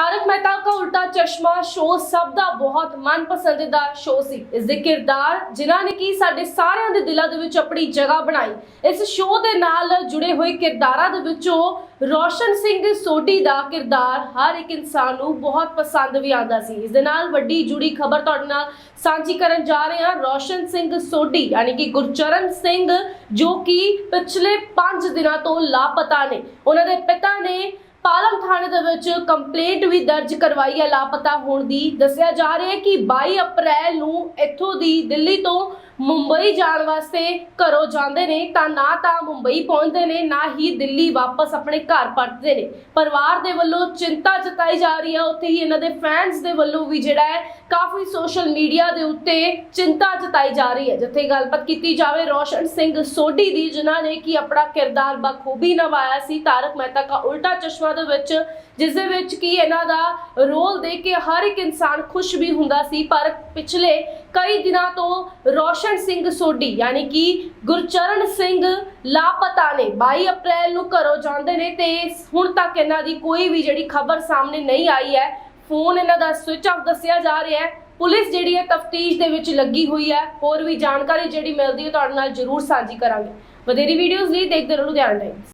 ਤਾਰਕ ਮਹਿਤਾ ਦਾ ਉਲਟਾ ਚਸ਼ਮਾ ਸ਼ੋਅ ਸਭ ਦਾ ਬਹੁਤ ਮਨਪਸੰਦੀਦਾ ਸ਼ੋਅ ਸੀ। ਇਸ ਦੇ ਕਿਰਦਾਰ, ਜਿਨ੍ਹਾਂ ਨੇ ਕੀ ਸਾਡੇ ਸਾਰਿਆਂ ਦੇ ਦਿਲਾਂ ਦੇ ਵਿੱਚ ਆਪਣੀ ਜਗ੍ਹਾ ਬਣਾਈ, ਇਸ ਸ਼ੋਅ ਦੇ ਨਾਲ ਜੁੜੇ ਹੋਏ ਕਿਰਦਾਰਾਂ ਦੇ ਵਿੱਚੋਂ ਰੋਸ਼ਨ ਸਿੰਘ ਸੋਢੀ ਦਾ ਕਿਰਦਾਰ ਹਰ ਇੱਕ ਇਨਸਾਨ ਨੂੰ ਬਹੁਤ ਪਸੰਦ ਵੀ ਆਉਂਦਾ ਸੀ। ਇਸ ਦੇ ਨਾਲ ਵੱਡੀ ਜੁੜੀ ਖਬਰ ਤੁਹਾਡੇ ਨਾਲ ਸਾਂਝੀ ਕਰਨ ਜਾ ਰਹੇ ਹਾਂ। ਰੋਸ਼ਨ ਸਿੰਘ ਸੋਢੀ, ਯਾਨੀ ਕਿ ਗੁਰਚਰਨ ਸਿੰਘ, ਜੋ ਕਿ ਪਿਛਲੇ 5 ਦਿਨਾਂ ਤੋਂ ਲਾਪਤਾ ਨੇ। ਉਹਨਾਂ ਦੇ ਪਿਤਾ ਨੇ ਪਾਲਮ ਥਾਣੇ ਦੇ ਵਿੱਚ ਕੰਪਲੇਂਟ ਵੀ ਦਰਜ ਕਰਵਾਈ ਹੈ ਲਾਪਤਾ ਹੋਣ ਦੀ। ਦੱਸਿਆ ਜਾ ਰਿਹਾ ਹੈ ਕਿ 22 ਅਪ੍ਰੈਲ ਨੂੰ ਇੱਥੋਂ ਦੀ ਦਿੱਲੀ ਤੋਂ ਮੁੰਬਈ ਜਾਣ ਵਾਸਤੇ ਘਰੋਂ ਜਾਂਦੇ ਨੇ ਤਾਂ ਨਾ ਤਾਂ ਮੁੰਬਈ ਪਹੁੰਚਦੇ ਨੇ, ਨਾ ਹੀ ਦਿੱਲੀ ਵਾਪਸ ਆਪਣੇ ਘਰ ਪਰਤਦੇ ਨੇ। ਪਰਿਵਾਰ ਦੇ ਵੱਲੋਂ ਚਿੰਤਾ ਜਤਾਈ ਜਾ ਰਹੀ ਹੈ ਉੱਥੇ ਹੀ ਇਹਨਾਂ ਦੇ ਫੈਨਸ ਦੇ ਵੱਲੋਂ ਵੀ ਜਿਹੜਾ ਹੈ, ਕਾਫੀ ਸੋਸ਼ਲ ਮੀਡੀਆ ਦੇ ਉੱਤੇ ਚਿੰਤਾ ਜਤਾਈ ਜਾ ਰਹੀ ਹੈ। ਜਿੱਥੇ ਗੱਲਬਾਤ ਕੀਤੀ ਜਾਵੇ, ਰੋਸ਼ਨ ਸਿੰਘ ਸੋਢੀ ਦੀ, ਜਿਨ੍ਹਾਂ ਨੇ ਕਿ ਆਪਣਾ ਕਿਰਦਾਰ ਬਖੂਬੀ ਨਿਭਾਇਆ ਸੀ, ਤਾਰਕ ਮਹਿਤਾ ਦਾ ਉਲਟਾ ਚਸ਼ਮਾ ਦੇ ਵਿੱਚ, ਜਿਸ ਦੇ ਵਿੱਚ ਕੀ ਇਹਨਾਂ ਦਾ ਰੋਲ ਦੇ ਕੇ ਹਰ ਇੱਕ ਇਨਸਾਨ ਖੁਸ਼ ਵੀ ਹੁੰਦਾ ਸੀ। ਪਰ ਪਿਛਲੇ ਕਈ ਦਿਨਾਂ ਤੋਂ ਰੋਸ਼ਨ ਸਿੰਘ ਸੋਢੀ, ਯਾਨੀ ਕਿ ਗੁਰਚਰਨ ਸਿੰਘ ਲਾਪਤਾ ਨੇ 22 ਅਪ੍ਰੈਲ ਨੂੰ ਘਰੋਂ ਜਾਂਦੇ ਨੇ ਤੇ ਹੁਣ ਤੱਕ ਇਹਨਾਂ ਦੀ ਕੋਈ ਵੀ ਜਿਹੜੀ ਖਬਰ ਸਾਹਮਣੇ ਨਹੀਂ ਆਈ ਹੈ। ਫੋਨ ਇਹਨਾਂ ਦਾ ਸਵਿਚ ਆਫ ਦੱਸਿਆ ਜਾ ਰਿਹਾ ਹੈ। ਪੁਲਿਸ ਜਿਹੜੀ ਹੈ ਤਫਤੀਸ਼ ਦੇ ਵਿੱਚ ਲੱਗੀ ਹੋਈ ਹੈ। ਹੋਰ ਵੀ ਜਾਣਕਾਰੀ ਜਿਹੜੀ ਮਿਲਦੀ ਹੈ ਤੁਹਾਡੇ ਨਾਲ ਜ਼ਰੂਰ ਸਾਂਝੀ ਕਰਾਂਗੇ। ਵਧੇਰੀ ਵੀਡੀਓਜ਼ ਲਈ ਦੇਖਦੇ ਰਹੋ ਲੁਧਿਆਣਾ ਟਾਈਮਸ